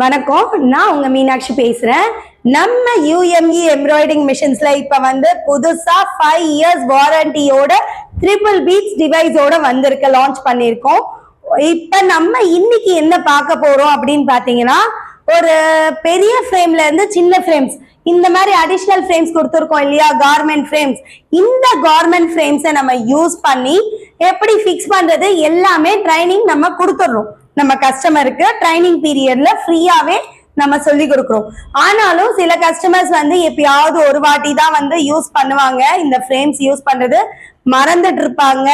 வணக்கம். நான் உங்க மீனாட்சி பேசுறேன். நம்ம யூஎம்இ எம்ப்ராய்டிங் மிஷின்ஸ்ல இப்ப வந்து புதுசா ஃபைவ் இயர்ஸ் வாரண்டியோட ட்ரிபிள் பீட்ஸ் டிவைஸோட வந்திருக்க லான்ச் பண்ணியிருக்கோம். இப்ப நம்ம இன்னைக்கு என்ன பார்க்க போறோம் அப்படின்னு பாத்தீங்கன்னா ஒரு பெரிய ஃப்ரேம்ல இருந்து சின்ன ஃப்ரேம்ஸ் இந்த மாதிரி அடிஷ்னல் ஃப்ரேம்ஸ் கொடுத்துருக்கோம் இல்லையா கார்மெண்ட் ஃப்ரேம்ஸ் இந்த கார்மெண்ட் ஃப்ரேம்ஸை நம்ம யூஸ் பண்ணி எப்படி ஃபிக்ஸ் பண்றது எல்லாமே ட்ரைனிங் நம்ம கொடுத்துட்றோம். நம்ம கஸ்டமருக்கு ட்ரைனிங் பீரியட்ல ஃப்ரீயாவே நம்ம சொல்லி கொடுக்குறோம். ஆனாலும் சில கஸ்டமர்ஸ் வந்து எப்பயாவது ஒரு வாட்டி தான் வந்து யூஸ் பண்ணுவாங்க. இந்த ஃப்ரேம்ஸ் யூஸ் பண்றது மறந்துட்டு இருப்பாங்க.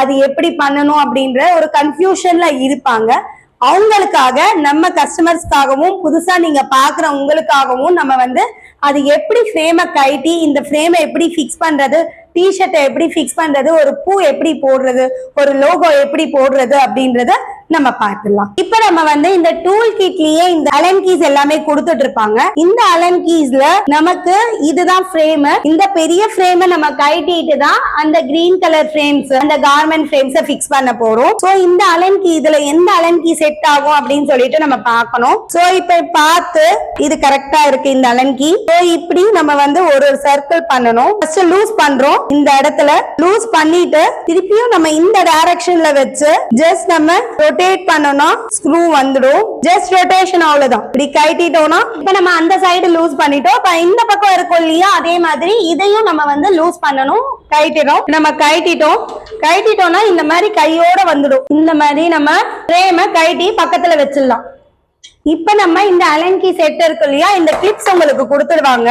அது எப்படி பண்ணணும் அப்படின்ற ஒரு கன்ஃபியூஷன்ல இருப்பாங்க. அவங்களுக்காக நம்ம கஸ்டமர்ஸ்க்காகவும் புதுசா நீங்க பாக்குற உங்களுக்காகவும் நம்ம வந்து அது எப்படி ஃப்ரேமை கழட்டி இந்த ஃப்ரேமை எப்படி ஃபிக்ஸ் பண்றது டிஷர்ட்டை எப்படி ஃபிக்ஸ் பண்றது ஒரு பூ எப்படி போடுறது ஒரு லோகோ எப்படி போடுறது அப்படின்றத நம்ம பார்த்துடலாம். இப்ப நம்ம வந்து இந்த டூல் கிட்லயே இந்த அலன் கீஸ் எல்லாமே கொடுத்துட்டு இருப்பாங்க. இந்த அலன் கீஸ்ல நமக்கு இதுதான் ஃப்ரேம் இந்த பெரிய ஃப்ரேம் நம்ம கட்டிட்டு தான் அந்த கிரீன் கலர் ஃப்ரேம்ஸ் அந்த கார்மெண்ட் ஃப்ரேம்ஸ் ஃபிக்ஸ் பண்ண போறோம். சோ இந்த அலன் கீ இதுல எந்த அலன் கீ செட் ஆகும் அப்படின்னு சொல்லிட்டு நம்ம பார்க்கணும். சோ இப்ப பார்த்து இது கரெக்டா இருக்கு இந்த அலன் கீ சோ இப்படி நம்ம வந்து ஒரு ஒரு சர்க்கிள் பண்ணணும். ஃபர்ஸ்ட் லூஸ் பண்றோம். இந்த இடத்துல லூஸ் பண்ணிட்டு திருப்பியும் நம்ம இந்த டைரக்ஷன்ல வச்சு ஜஸ்ட் நம்ம ரொட்டேட் பண்ணோம்னா ஸ்க்ரூ வந்துடும். ஜஸ்ட் ரொட்டேஷன் அவ்வளவுதான். இப்படி கட்டிட்டோம்னா இப்ப நம்ம அந்த சைடு லூஸ் பண்ணிட்டோம். இப்ப இந்த பக்கம் இருக்கும் இல்லையா? அதே மாதிரி இதையும் நம்ம வந்து லூஸ் பண்ணணும். கைட்டிடும் நம்ம கைட்டிட்டோம் கைட்டிட்டோம்னா இந்த மாதிரி கையோட வந்துடும். இந்த மாதிரி நம்ம ஃப்ரேமை கைட்டி பக்கத்துல வச்சிடலாம். இப்ப நம்ம இந்த அலங்கி செட் இருக்கு இல்லையா? இந்த கிளிப்ஸ் உங்களுக்கு கொடுத்துடுவாங்க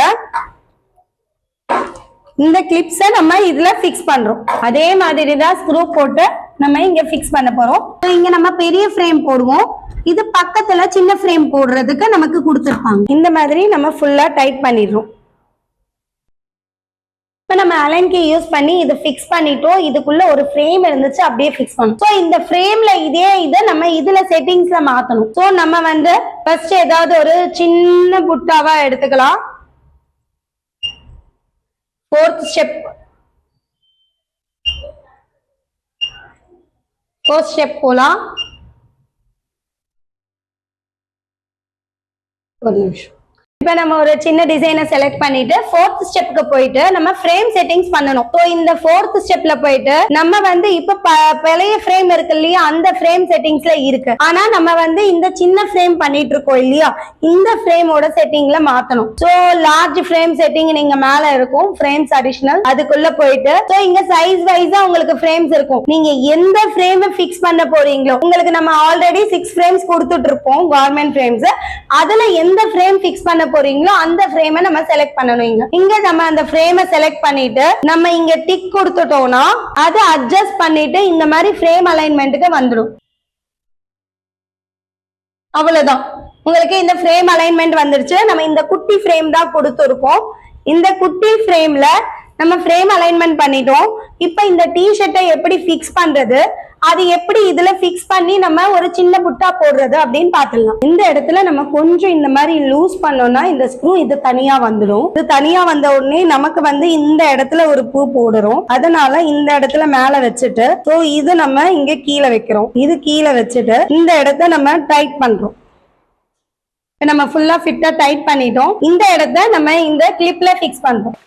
இந்த கிளிப்ஸை நம்ம இதுல ஃபிக்ஸ் பண்றோம். அதே மாதிரி தான் ஸ்க்ரூ போட்டு நம்ம இங்க ஃபிக்ஸ் பண்ண போறோம். இங்க நம்ம பெரிய ஃப்ரேம் போடுவோம். இது பக்கத்துல சின்ன ஃப்ரேம் போடுறதுக்கு நமக்கு கொடுத்துருப்பாங்க. இந்த மாதிரி நம்ம ஃபுல்லா டைட் பண்ணிடுறோம். இப்போ நம்ம அலன்கி யூஸ் பண்ணி இது ஃபிக்ஸ் பண்ணிட்டோம். இதுக்குள்ள ஒரு ஃப்ரேம் இருந்துச்சு அப்படியே ஃபிக்ஸ் பண்ணும். ஸோ இந்த ஃப்ரேம்ல இதே இதை நம்ம இதுல செட்டிங்ஸ்ல மாத்தணும். ஸோ நம்ம வந்து ஃபர்ஸ்ட் ஏதாவது ஒரு சின்ன புட்டாவா எடுத்துக்கலாம். ஃபோர்த் ஸ்டெப் ஃபோர்த் ஸ்டெப் போலாம் ஒரு நிமிஷம் இப்போ நம்ம ஒரு சின்ன டிசைனை செலக்ட் பண்ணிட்டு ஃபோர்த் ஸ்டெப்புக்கு போயிட்டு நம்ம ஃப்ரேம் செட்டிங்ஸ் பண்ணணும். ஸோ இந்த ஃபோர்த் ஸ்டெப்ல போயிட்டு நம்ம வந்து இப்போ ப- பழைய ஃப்ரேம் இருக்கு இல்லையா? அந்த ஃப்ரேம் செட்டிங்ஸ்ல இருக்கு. ஆனா நம்ம வந்து இந்த சின்ன ஃப்ரேம் பண்ணிட்டு இருக்கோம் இல்லையா? இந்த ஃப்ரேமோட செட்டிங்ல மாத்தணும். ஸோ லார்ஜ் ஃப்ரேம் செட்டிங் நீங்க மேல இருக்கும். ஃப்ரேம்ஸ் அடிஷனல் அதுக்குள்ள போயிட்டு ஸோ இங்க சைஸ் வைஸா உங்களுக்கு ஃப்ரேம்ஸ் இருக்கும். நீங்க எந்த ஃப்ரேம் ஃபிக்ஸ் பண்ண போறீங்களோ உங்களுக்கு நம்ம ஆல்ரெடி சிக்ஸ் ஃப்ரேம்ஸ் கொடுத்துட்டு இருப்போம் கவர்மெண்ட் ஃப்ரேம்ஸ் அதுல எந்த ஃப்ரேம் ஃபிக்ஸ் பண்ண போறீங்களோ அந்த ஃப்ரேமை நம்ம செலக்ட் பண்ணணும் இங்க. இங்க நம்ம அந்த ஃப்ரேமை செலக்ட் பண்ணிட்டு நம்ம இங்க டிக் கொடுத்துட்டோம்னா அதை அட்ஜஸ்ட் பண்ணிட்டு இந்த மாதிரி ஃப்ரேம் அலைன்மெண்ட்டுக்கு வந்துடும் அவ்வளவுதான். உங்களுக்கு இந்த ஃப்ரேம் அலைன்மெண்ட் வந்துருச்சு. நம்ம இந்த குட்டி ஃப்ரேம் தான் கொடுத்துருக்கோம். இந்த குட்டி ஃப்ரேம்ல நம்ம ஃப்ரேம் அலைன்மெண்ட் பண்ணிட்டோம். இப்போ இந்த டிஷர்ட்டை எப்படி ஃபிக்ஸ் பண்றது? அது எப்படி இதுல ஃபிக்ஸ் பண்ணி நம்ம ஒரு சின்ன புட்டா போடுறது அப்படின்னு பார்த்துடலாம். இந்த இடத்துல நம்ம கொஞ்சம் இந்த மாதிரி லூஸ் பண்ணோம்னா இந்த ஸ்க்ரூ இது தனியா வந்துடும். இது தனியா வந்த உடனே நமக்கு வந்து இந்த இடத்துல ஒரு பூ போடுறோம். அதனால இந்த இடத்துல மேல வச்சுட்டு ஸோ இது நம்ம இங்க கீழே வைக்கிறோம். இது கீழே வச்சுட்டு இந்த இடத்த நம்ம டைட் பண்றோம். இப்ப நம்ம ஃபுல்லா ஃபிட்டா டைட் பண்ணிட்டோம். இந்த இடத்த நம்ம இந்த கிளிப்ல ஃபிக்ஸ் பண்றோம்.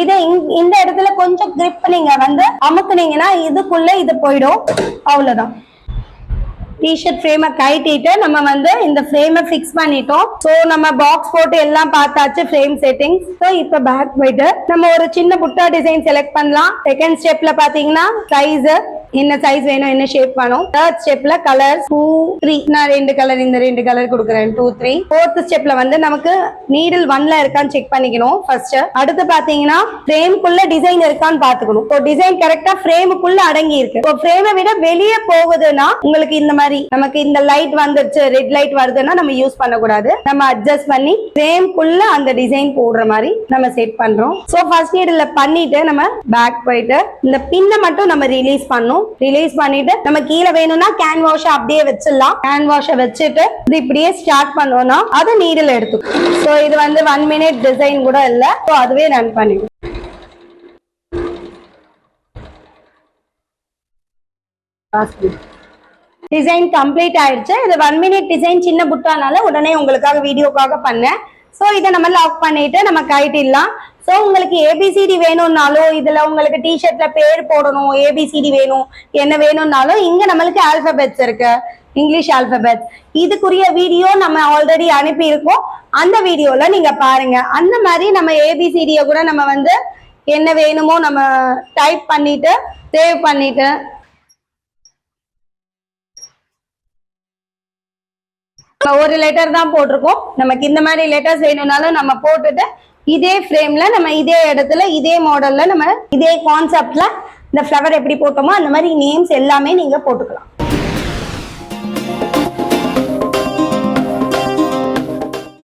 இது இந்த இடத்துல கொஞ்சம் கிரிப் நீங்க வந்து அமுக்குனீங்கன்னா இதுக்குள்ள இது போயிடும். அவ்வளவுதான். டிஷர்ட் ஃப்ரேமை கட்டிட்டு நம்ம வந்து இந்த ஃப்ரேமை ஃபிக்ஸ் பண்ணிட்டோம். ஸோ நம்ம பாக்ஸ் போட்டு எல்லாம் பார்த்தாச்சு ஃப்ரேம் செட்டிங்ஸ் ஸோ இப்போ பேக் போயிட்டு நம்ம ஒரு சின்ன புட்டா டிசைன் செலக்ட் பண்ணலாம். செகண்ட் ஸ்டெப்ல பார்த்தீங்கன்னா சைஸு என்ன சைஸ் வேணும் என்ன ஷேப் வேணும். தேர்ட் ஸ்டெப்ல கலர் டூ த்ரீ நான் ரெண்டு கலர் இந்த ரெண்டு கலர் கொடுக்குறேன் டூ த்ரீ ஃபோர்த் ஸ்டெப்ல வந்து நமக்கு நீடில் ஒன்ல இருக்கான்னு செக் பண்ணிக்கணும் ஃபர்ஸ்ட் அடுத்து பாத்தீங்கன்னா ஃப்ரேம்குள்ள டிசைன் இருக்கான்னு பாத்துக்கணும் இப்போ டிசைன் கரெக்டா ஃப்ரேமுக்குள்ள அடங்கி இருக்கு. இப்போ ஃப்ரேமை விட வெளியே போகுதுன்னா உங்களுக்கு இந்த மாதிரி நமக்கு இந்த லைட் வந்துருச்சு ரெட் லைட் வருதுன்னா நம்ம யூஸ் பண்ணக்கூடாது. நம்ம அட்ஜஸ்ட் பண்ணி ஃப்ரேம்குள்ள அந்த டிசைன் போடுற மாதிரி நம்ம செட் பண்றோம். ஸோ ஃபர்ஸ்ட் நீடில் பண்ணிட்டு நம்ம பேக் போயிட்டு இந்த பின்னை மட்டும் நம்ம ரிலீஸ் பண்ணும் ரிலீஸ் பண்ணிட்டு நம்ம கீழே வேணும்னா கேன் வாஷ் அப்படியே வச்சிடலாம். கேன் வாஷை வச்சுட்டு இது இப்படியே ஸ்டார்ட் பண்ணோம்னா அது நீடில் எடுத்துக்கும். ஸோ இது வந்து ஒன் மினிட் டிசைன் கூட இல்லை. ஸோ அதுவே ரன் பண்ணிடும். டிசைன் கம்ப்ளீட் ஆயிடுச்சு. இது ஒன் மினிட் டிசைன் சின்ன புட்டானால உடனே உங்களுக்காக வீடியோக்காக பண்ணேன். ஸோ இதை நம்ம லாக் பண்ணிட்டு நம்ம கைட்டிடலாம். ஸோ உங்களுக்கு ஏபிசிடி வேணும்னாலும் இதுல உங்களுக்கு டிஷர்ட்ல பேர் போடணும் ஏபிசிடி வேணும் என்ன வேணும்னாலும் இங்க நம்மளுக்கு ஆல்பபெட்ஸ் இருக்கு. இங்கிலீஷ் ஆல்பபெட்ஸ் இதுக்குரிய வீடியோ நம்ம ஆல்ரெடி அனுப்பியிருக்கோம். அந்த வீடியோல நீங்க பாருங்க. அந்த மாதிரி நம்ம ஏபிசிடிய கூட நம்ம வந்து என்ன வேணுமோ நம்ம டைப் பண்ணிட்டு சேவ் பண்ணிட்டு. ஒரு லெட்டர் தான் போட்டிருக்கோம். நமக்கு இந்த மாதிரி லெட்டர்ஸ் வேணும்னாலும் நம்ம போட்டுட்டு இதே ஃப்ரேம்ல நம்ம இதே இடத்துல இதே மாடல்ல நம்ம இதே கான்செப்ட்ல இந்த ஃப்ளவர் எப்படி போட்டோமோ அந்த மாதிரி நேம்ஸ் எல்லாமே நீங்க போட்டுக்கலாம்.